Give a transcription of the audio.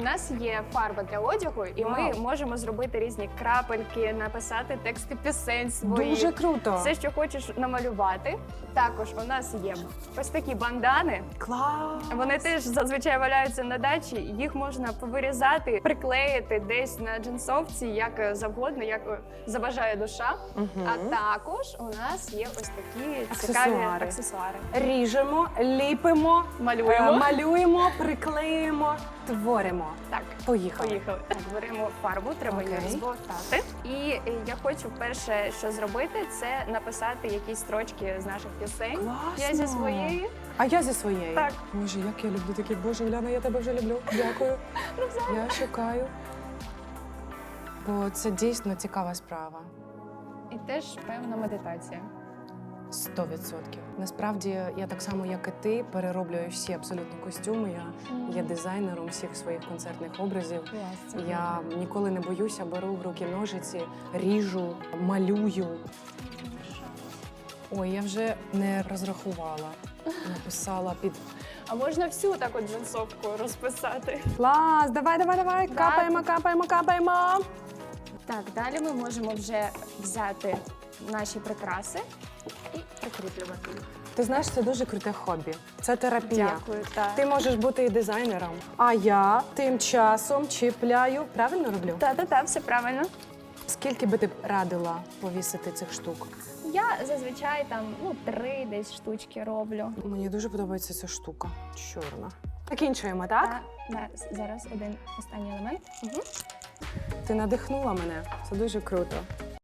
У нас є фарба для одягу, і ми Вау. можемо зробити різні крапельки, написати тексти пісень свої. Дуже круто. Все, що хочеш намалювати. Також у нас є ось такі бандани. Клас. Вони теж зазвичай валяються на дачі. Їх можна повирізати, приклеїти десь на джинсовці, як завгодно, як забажає душа. Мгм. А також у нас є ось такі цікаві аксесуари. Ріжемо, ліпимо, Малюємо. е, малюємо, приклеїмо, творимо. Так, Поїхали. поїхали. Так, беремо фарбу, треба її Окей. розболтати. І е, я хочу перше, що зробити, це написати якісь строчки з наших пісень. Класно. Я зі своєї. А я зі своєї. Так. Боже, як я люблю такі. Боже, Уляна, я тебе вже люблю. Дякую. я шукаю. Бо це дійсно цікава справа. І теж певна медитація. Сто відсотків. Насправді я так само, як і ти, перероблюю всі абсолютно костюми. Я є дизайнером всіх своїх концертних образів. Я ніколи не боюся, беру в руки ножиці, ріжу, малюю. Ой, я вже не розрахувала. Написала під А можна всю так от джинсовку розписати. клас. Давай, давай, давай. Капаємо, капаємо, капаємо. Так, далі ми можемо вже взяти наші прикраси і прикріплювати їх. Ти знаєш, це дуже круте хобі. Це терапія. Дякую, так. Ти можеш бути і дизайнером. А я тим часом чіпляю. Правильно роблю? Та-та-та, все правильно. Скільки би ти б радила повісити цих штук? Я зазвичай там ну три десь штучки роблю. Мені дуже подобається ця штука. Чорна. Закінчуємо, так? А, да, зараз один останній елемент. Угу. Ти надихнула мене. Це дуже круто.